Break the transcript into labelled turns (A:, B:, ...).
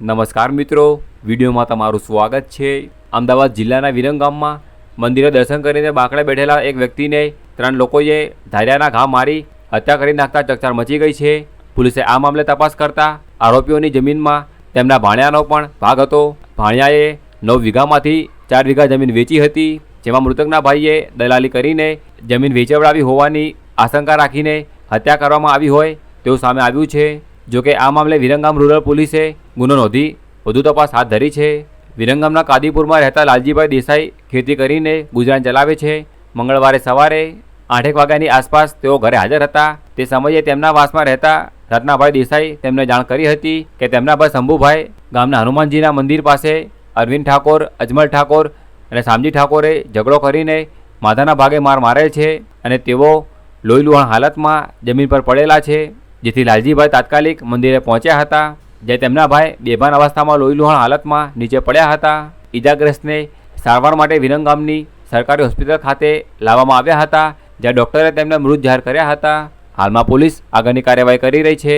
A: નમસ્કાર મિત્રો. વિડીયોમાં તમારું સ્વાગત છે. અમદાવાદ જિલ્લાના વિરંગ ગામમાં મંદિરે દર્શન કરીને બાકડે બેઠેલા એક વ્યક્તિને ત્રણ લોકોએ ધાર્યાના ઘા મારી હત્યા કરી નાખતા ચકચાર મચી ગઈ છે. પોલીસે આ મામલે તપાસ કરતા આરોપીઓની જમીનમાં તેમના ભાણિયાનો પણ ભાગ હતો. ભાણિયાએ નવ વીઘામાંથી ચાર વીઘા જમીન વેચી હતી, જેમાં મૃતકના ભાઈએ દલાલી કરીને જમીન વેચવડાવી હોવાની આશંકા રાખીને હત્યા કરવામાં આવી હોય તેવું સામે આવ્યું છે. જોકે આ મામલે વિરંગામ રૂરલ પોલીસે ગુનો નોંધી વધુ તપાસ હાથ ધરી છે. વિરંગામના કાદીપુરમાં રહેતા લાલજીભાઈ દેસાઈ ખેતી કરીને ગુજરાન ચલાવે છે. મંગળવારે સવારે આઠેક વાગ્યાની આસપાસ તેઓ ઘરે હાજર હતા. તે સમયે તેમના વાસમાં રહેતા રત્નાભાઈ દેસાઈ તેમને જાણ કરી હતી કે તેમના ભાઈ શંભુભાઈ ગામના હનુમાનજીના મંદિર પાસે અરવિંદ ઠાકોર, અજમલ ઠાકોર અને શામજી ઠાકોરે ઝઘડો કરીને માથાના ભાગે માર મારેલ છે અને તેઓ લોહીલુહાણ હાલતમાં જમીન પર પડેલા છે. જેથી લાલજીભાઈ તાત્કાલિક મંદિરે પહોંચ્યા હતા, જે તેમના ભાઈ બેભાન અવસ્થામાં લોહી લુહાણ હાલતમાં નીચે પડ્યા હતા. ઈજાગ્રસ્તને સારવાર માટે વિરંગામની સરકારી હોસ્પિટલ ખાતે લાવવામાં આવ્યા હતા, જ્યાં ડૉક્ટરે તેમને મૃત જાહેર કર્યા હતા. હાલમાં પોલીસ આગળની કાર્યવાહી કરી રહી છે.